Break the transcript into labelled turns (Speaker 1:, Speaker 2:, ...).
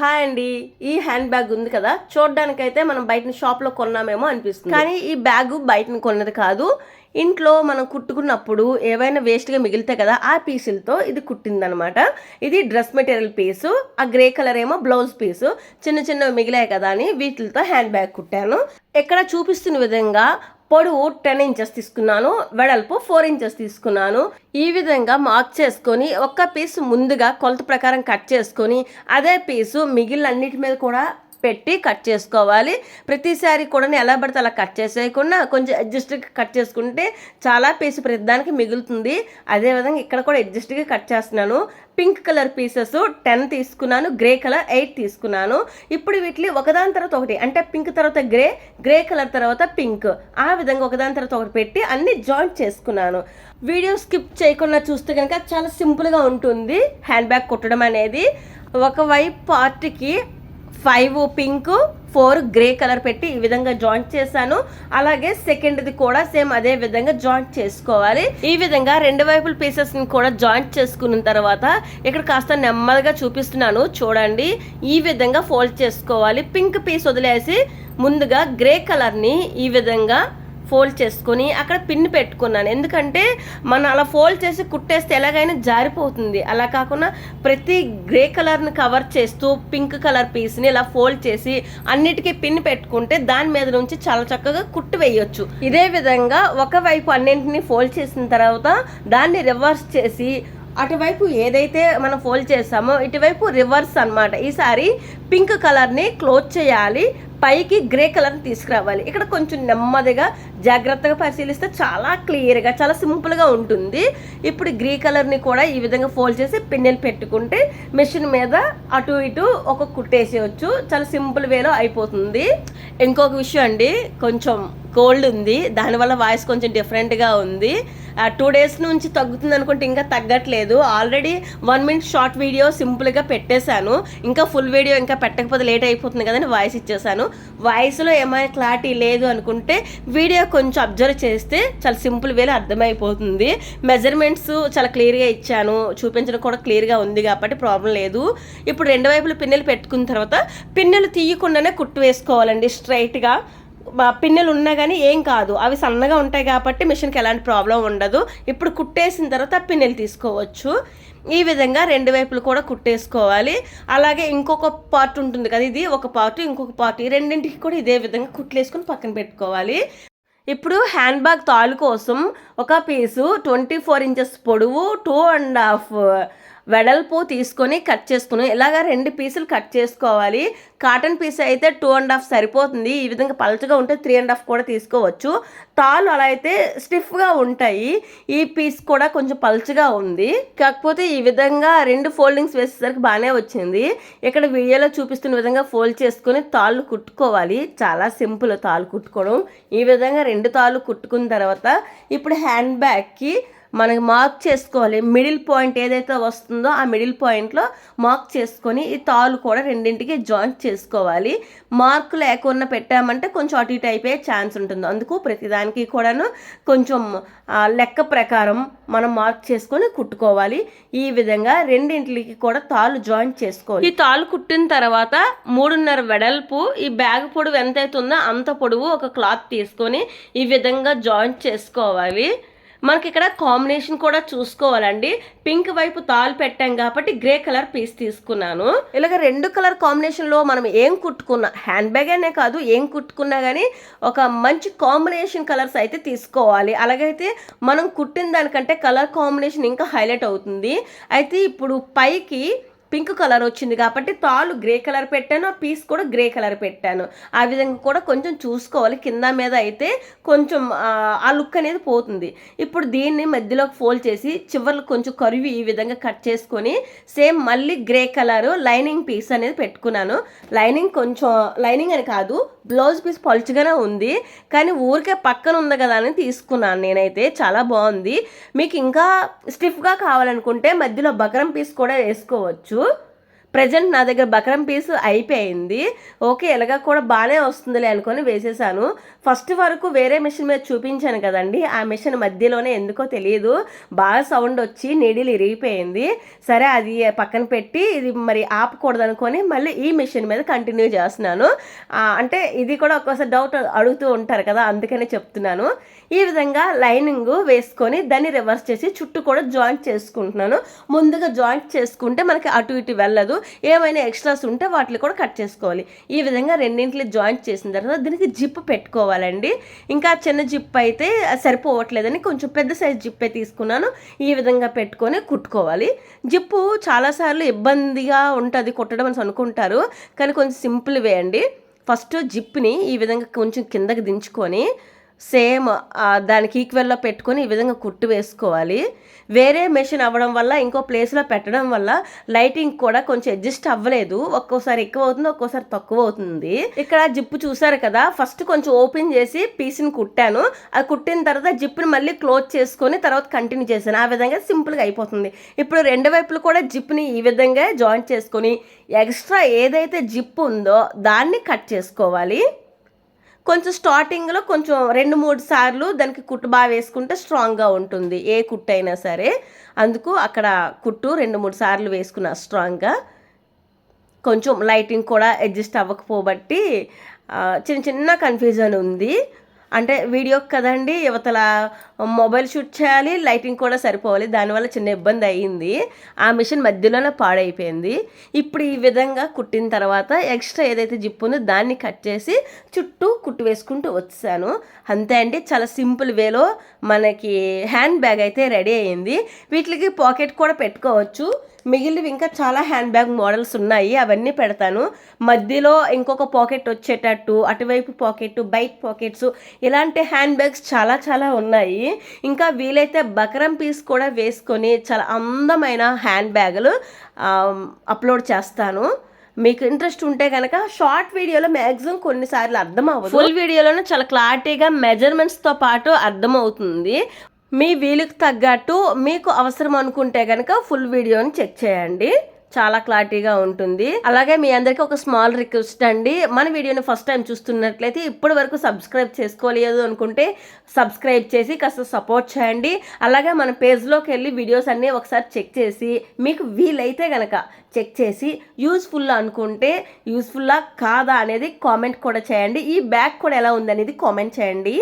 Speaker 1: Hi అండి. ఈ hand bag ఉంది కదా చూడడానికైతే మనం బయట షాప్లో కొన్నామేమో అనిపిస్తుంది. కానీ ఈ బ్యాగ్ బయట కొన్నది కాదు. ఇంట్లో మనం కుట్టుకున్నప్పుడు ఏవైనా వేస్ట్గా మిగిలితే కదా ఆ పీసులతో ఇది కుట్టిందనమాట. ఇది డ్రెస్ మెటీరియల్ పీసు ఆ గ్రే కలర్ ఏమో బ్లౌజ్ పీసు చిన్న చిన్నవి మిగిలాయి కదా అని వీటితో హ్యాండ్ బ్యాగ్ కుట్టాను. ఇక్కడ చూపిస్తున్న విధంగా పొడవు టెన్ ఇంచెస్ తీసుకున్నాను వెడల్పు ఫోర్ ఇంచెస్ తీసుకున్నాను. ఈ విధంగా మార్క్ చేసుకొని ఒక్క పీస్ ముందుగా కొలత ప్రకారం కట్ చేసుకొని అదే పీసు మిగిలిన అన్నిటి మీద కూడా పెట్టి కట్ చేసుకోవాలి. ప్రతిసారి కూడా ఎలా పడితే అలా కట్ చేసేయకుండా కొంచెం అడ్జస్ట్గా కట్ చేసుకుంటే చాలా పీసు ప్రతిదానికి మిగులుతుంది. అదేవిధంగా ఇక్కడ కూడా అడ్జస్ట్గా కట్ చేస్తున్నాను. పింక్ కలర్ పీసెస్ టెన్ తీసుకున్నాను. గ్రే కలర్ ఎయిట్ తీసుకున్నాను. ఇప్పుడు వీటిని ఒకదాని తర్వాత ఒకటి అంటే పింక్ తర్వాత గ్రే గ్రే కలర్ తర్వాత పింక్. ఆ విధంగా ఒకదాని తర్వాత ఒకటి పెట్టి అన్ని జాయింట్ చేసుకున్నాను. వీడియో స్కిప్ చేయకుండా చూస్తే కనుక చాలా సింపుల్గా ఉంటుంది. హ్యాండ్ బ్యాగ్ కుట్టడం అనేది. ఒకవైపు పార్ట్కి five pink four grey colour పెట్టి ఈ విధంగా జాయింట్ చేశాను. అలాగే సెకండ్ది కూడా సేమ్ అదే విధంగా జాయింట్ చేసుకోవాలి. ఈ విధంగా రెండు వైపుల పీసెస్ని కూడా జాయింట్ చేసుకున్న తర్వాత ఇక్కడ కాస్త నెమ్మదిగా చూపిస్తున్నాను. చూడండి ఈ విధంగా ఫోల్డ్ చేసుకోవాలి. పింక్ పీస్ వదిలేసి ముందుగా గ్రే కలర్ని ఈ విధంగా ఫోల్డ్ చేసుకొని అక్కడ పిన్ పెట్టుకున్నాను. ఎందుకంటే మనం అలా ఫోల్డ్ చేసి కుట్టేస్తే ఎలాగైనా జారిపోతుంది. అలా కాకుండా ప్రతి గ్రే కలర్ని కవర్ చేస్తూ పింక్ కలర్ పీస్ని ఇలా ఫోల్డ్ చేసి అన్నిటికీ పిన్ పెట్టుకుంటే దాని మీద నుంచి చాలా చక్కగా కుట్టు వేయొచ్చు. ఇదే విధంగా ఒకవైపు అన్నింటిని ఫోల్డ్ చేసిన తర్వాత దాన్ని రివర్స్ చేసి అటువైపు ఏదైతే మనం ఫోల్డ్ చేసామో ఇటువైపు రివర్స్ అన్నమాట. ఈసారి పింక్ కలర్ని క్లోజ్ చేయాలి. పైకి గ్రే కలర్ తీసుకురావాలి. ఇక్కడ కొంచెం నెమ్మదిగా జాగ్రత్తగా పరిశీలిస్తే చాలా క్లియర్గా చాలా సింపుల్గా ఉంటుంది. ఇప్పుడు గ్రే కలర్ని కూడా ఈ విధంగా ఫోల్డ్ చేసి పిన్నెలు పెట్టుకుంటే మెషిన్ మీద అటు ఇటు ఒక కుట్టేసేయచ్చు. చాలా సింపుల్ వేలో అయిపోతుంది. ఇంకొక విషయం అండి కొంచెం కోల్డ్ ఉంది. దానివల్ల వాయిస్ కొంచెం డిఫరెంట్గా ఉంది. టూ డేస్ నుంచి తగ్గుతుంది అనుకుంటే ఇంకా తగ్గట్లేదు. Already one minute short video సింపుల్గా పెట్టేశాను. ఇంకా ఫుల్ వీడియో ఇంకా పెట్టకపోతే లేట్ అయిపోతుంది కదని వాయిస్ ఇచ్చేసాను వాయిస్లో ఏమైనా క్లారిటీ లేదు అనుకుంటే వీడియో కొంచెం అబ్జర్వ్ చేస్తే చాలా సింపుల్ వేలో అర్థమైపోతుంది. మెజర్మెంట్స్ చాలా క్లియర్గా ఇచ్చాను. చూపించడం కూడా క్లియర్గా ఉంది కాబట్టి ప్రాబ్లం లేదు. ఇప్పుడు రెండు వైపులు పిన్నెలు పెట్టుకున్న తర్వాత పిన్నెలు తీయకుండానే కుట్టు వేసుకోవాలండి స్ట్రైట్గా పిన్నెలు ఉన్నా కానీ ఏం కాదు. అవి సన్నగా ఉంటాయి కాబట్టి మిషన్కి ఎలాంటి ప్రాబ్లం ఉండదు. ఇప్పుడు కుట్టేసిన తర్వాత పిన్నెలు తీసుకోవచ్చు. ఈ విధంగా రెండు వైపులు కూడా కుట్టేసుకోవాలి. అలాగే ఇంకొక పార్ట్ ఉంటుంది కదా ఇది ఒక పార్ట్ ఇంకొక పార్ట్. ఈ రెండింటికి కూడా ఇదే విధంగా కుట్లేసుకొని పక్కన పెట్టుకోవాలి. ఇప్పుడు హ్యాండ్ బ్యాగ్ తాళ్ళు కోసం ఒక పీసు ట్వంటీ ఫోర్ ఇంచెస్ పొడవు టూ అండ్ హాఫ్ వెడల్పు తీసుకొని కట్ చేసుకుని ఇలాగ రెండు పీసులు కట్ చేసుకోవాలి. కాటన్ పీస్ అయితే టూ అండ్ హాఫ్ సరిపోతుంది. ఈ విధంగా పలచగా ఉంటే త్రీ అండ్ హాఫ్ కూడా తీసుకోవచ్చు. తాళ్ళు అలా అయితే స్టిఫ్గా ఉంటాయి. ఈ పీస్ కూడా కొంచెం పలుచగా ఉంది. కాకపోతే ఈ విధంగా రెండు ఫోల్డింగ్స్ వేసేసరికి బాగానే వచ్చింది. ఇక్కడ వీడియోలో చూపిస్తున్న విధంగా ఫోల్డ్ చేసుకొని తాళ్ళు కుట్టుకోవాలి. చాలా సింపుల్ తాళ్ళు కుట్టుకోవడం. ఈ విధంగా రెండు తాళ్ళు కుట్టుకున్న తర్వాత ఇప్పుడు హ్యాండ్ బ్యాగ్కి మనకి మార్క్ చేసుకోవాలి. మిడిల్ పాయింట్ ఏదైతే వస్తుందో ఆ మిడిల్ పాయింట్లో మార్క్ చేసుకొని ఈ తాళ్ళు కూడా రెండింటికి జాయింట్ చేసుకోవాలి. మార్క్ లేకుండా పెట్టామంటే కొంచెం అటు ఇటు అయిపోయే ఛాన్స్ ఉంటుంది. అందుకు ప్రతిదానికి కూడాను కొంచెం లెక్క ప్రకారం మనం మార్క్ చేసుకొని కుట్టుకోవాలి. ఈ విధంగా రెండింటికి కూడా తాళ్ళు జాయింట్ చేసుకోవాలి. ఈ తాళ్ళు కుట్టిన తర్వాత మూడున్నర వెడల్పు ఈ బ్యాగ్ పొడవు ఎంత అవుతుందో అంత పొడవు ఒక క్లాత్ తీసుకొని ఈ విధంగా జాయింట్ చేసుకోవాలి. మనకి ఇక్కడ కాంబినేషన్ కూడా చూసుకోవాలండి. పింక్ వైపు తాళ్ళు పెట్టాం కాబట్టి గ్రే కలర్ పీస్ తీసుకున్నాను. ఇలాగ రెండు కలర్ కాంబినేషన్లో మనం ఏం కుట్టుకున్నా హ్యాండ్ బ్యాగ్ అనే కాదు ఏం కుట్టుకున్నా కానీ ఒక మంచి కాంబినేషన్ కలర్స్ అయితే తీసుకోవాలి. అలాగైతే మనం కుట్టిన దానికంటే కలర్ కాంబినేషన్ ఇంకా హైలైట్ అవుతుంది. అయితే ఇప్పుడు పైకి పింక్ కలర్ వచ్చింది కాబట్టి తాలు గ్రే కలర్ పెట్టాను ఆ పీస్ కూడా గ్రే కలర్ పెట్టాను. ఆ విధంగా కూడా కొంచెం చూసుకోవాలి. కింద మీద అయితే కొంచెం ఆ, లుక్ అనేది పోతుంది. ఇప్పుడు దీన్ని మధ్యలోకి ఫోల్డ్ చేసి చివర్లు కొంచెం కరివి ఈ విధంగా కట్ చేసుకొని సేమ్ మళ్ళీ గ్రే కలర్ లైనింగ్ పీస్ అనేది పెట్టుకున్నాను. లైనింగ్ కొంచెం లైనింగ్ అని కాదు బ్లౌజ్ పీస్ పలుచుగానే ఉంది. కానీ ఊరికే పక్కన ఉంది కదా అని తీసుకున్నాను నేనైతే. చాలా బాగుంది. మీకు ఇంకా స్టిఫ్గా కావాలనుకుంటే మధ్యలో బకరం పీస్ కూడా వేసుకోవచ్చు. do ప్రజెంట్ నా దగ్గర బకరం పీస్ అయిపోయింది. ఓకే ఎలాగా కూడా బాగానే వస్తుందిలే అనుకొని వేసేసాను. ఫస్ట్ వరకు వేరే మిషన్ మీద చూపించాను కదండి. ఆ మిషన్ మధ్యలోనే ఎందుకో తెలియదు బాగా సౌండ్ వచ్చి నీడిలు ఇరిగిపోయింది. సరే అది పక్కన పెట్టి ఇది మరి ఆపకూడదు అనుకొని మళ్ళీ ఈ మిషన్ మీద కంటిన్యూ చేస్తున్నాను. అంటే ఇది కూడా ఒక్కోసారి డౌట్ అడుగుతూ ఉంటారు కదా అందుకనే చెప్తున్నాను. ఈ విధంగా లైనింగ్ వేసుకొని దాన్ని రివర్స్ చేసి చుట్టూ కూడా జాయింట్ చేసుకుంటున్నాను. ముందుగా జాయింట్ చేసుకుంటే మనకి అటు ఇటు వెళ్ళదు. ఏమైనా ఎక్స్ట్రాస్ ఉంటే వాటిని కూడా కట్ చేసుకోవాలి. ఈ విధంగా రెండింటిని జాయింట్ చేసిన తర్వాత దీనికి జిప్ పెట్టుకోవాలండి. ఇంకా చిన్న జిప్ అయితే సరిపోవట్లేదని కొంచెం పెద్ద సైజ్ జిప్పే తీసుకున్నాను. ఈ విధంగా పెట్టుకొని కుట్టుకోవాలి. జిప్పు చాలాసార్లు ఇబ్బందిగా ఉంటుంది కుట్టడం అని అనుకుంటారు. కానీ కొంచెం సింపుల్ వే అండి. ఫస్ట్ జిప్ని ఈ విధంగా కొంచెం కిందకి దించుకొని సేమ్ దానికి ఈక్వెల్లో పెట్టుకొని ఈ విధంగా కుట్టు వేసుకోవాలి. వేరే మెషిన్ అవ్వడం వల్ల ఇంకో ప్లేస్లో పెట్టడం వల్ల లైటింగ్ కూడా కొంచెం అడ్జస్ట్ అవ్వలేదు. ఒక్కోసారి ఎక్కువ అవుతుంది ఒక్కోసారి తక్కువ అవుతుంది. ఇక్కడ జిప్పు చూసారు కదా ఫస్ట్ కొంచెం ఓపెన్ చేసి పీస్ని కుట్టాను. అది కుట్టిన తర్వాత జిప్ని మళ్ళీ క్లోజ్ చేసుకొని తర్వాత కంటిన్యూ చేశాను. ఆ విధంగా సింపుల్గా అయిపోతుంది. ఇప్పుడు రెండు వైపులు కూడా జిప్ని ఈ విధంగా జాయింట్ చేసుకొని ఎక్స్ట్రా ఏదైతే జిప్ ఉందో దాన్ని కట్ చేసుకోవాలి. కొంచెం స్టార్టింగ్లో కొంచెం రెండు మూడు సార్లు దానికి కుట్టు బాగా వేసుకుంటే స్ట్రాంగ్గా ఉంటుంది. ఏ కుట్టు అయినా సరే. అందుకు అక్కడ కుట్టు రెండు మూడు సార్లు వేసుకున్నా స్ట్రాంగ్గా కొంచెం లైటింగ్ కూడా అడ్జస్ట్ అవ్వకపోబట్టి చిన్న చిన్న కన్ఫ్యూజన్ ఉంది. అంటే వీడియో కదండి యువతల మొబైల్ షూట్ చేయాలి లైటింగ్ కూడా సరిపోవాలి దానివల్ల చిన్న ఇబ్బంది అయ్యింది. ఆ మిషన్ మధ్యలోనే పాడైపోయింది. ఇప్పుడు ఈ విధంగా కుట్టిన తర్వాత ఎక్స్ట్రా ఏదైతే జిప్ ఉందో దాన్ని కట్ చేసి చుట్టూ కుట్టు వేసుకుంటూ వచ్చాను. అంతే అండి చాలా సింపుల్ వేలో మనకి హ్యాండ్ బ్యాగ్ అయితే రెడీ అయ్యింది. వీటికి పాకెట్ కూడా పెట్టుకోవచ్చు. మిగిలినవి ఇంకా చాలా హ్యాండ్ బ్యాగ్ మోడల్స్ ఉన్నాయి అవన్నీ పెడతాను. మధ్యలో ఇంకొక పాకెట్ వచ్చేటట్టు అటువైపు పాకెట్ బైక్ పాకెట్స్ ఇలాంటి హ్యాండ్ బ్యాగ్స్ చాలా చాలా ఉన్నాయి. ఇంకా వీలైతే బకరం పీస్ కూడా వేసుకొని చాలా అందమైన హ్యాండ్ బ్యాగులు అప్లోడ్ చేస్తాను. మీకు ఇంట్రెస్ట్ ఉంటే కనుక షార్ట్ వీడియోలో మ్యాక్సిమం కొన్నిసార్లు అర్థం అవ్వదు. ఫుల్ వీడియోలోనే చాలా క్లారిటీగా మెజర్మెంట్స్తో పాటు అర్థమవుతుంది. మీ వీలుకు తగ్గట్టు మీకు అవసరం అనుకుంటే కనుక ఫుల్ వీడియోని చెక్ చేయండి. చాలా క్లారిటీగా ఉంటుంది. అలాగే మీ అందరికీ ఒక స్మాల్ రిక్వెస్ట్ అండి. మన వీడియోని ఫస్ట్ టైం చూస్తున్నట్లయితే ఇప్పటి వరకు సబ్స్క్రైబ్ చేసుకోలేదు అనుకుంటే సబ్స్క్రైబ్ చేసి కాస్త సపోర్ట్ చేయండి. అలాగే మన పేజ్లోకి వెళ్ళి వీడియోస్ అన్నీ ఒకసారి చెక్ చేసి మీకు వీలైతే గనక చెక్ చేసి యూస్ఫుల్ అనుకుంటే యూస్ఫుల్లా కాదా అనేది కామెంట్ కూడా చేయండి. ఈ బ్యాగ్ కూడా ఎలా ఉందనేది కామెంట్ చేయండి.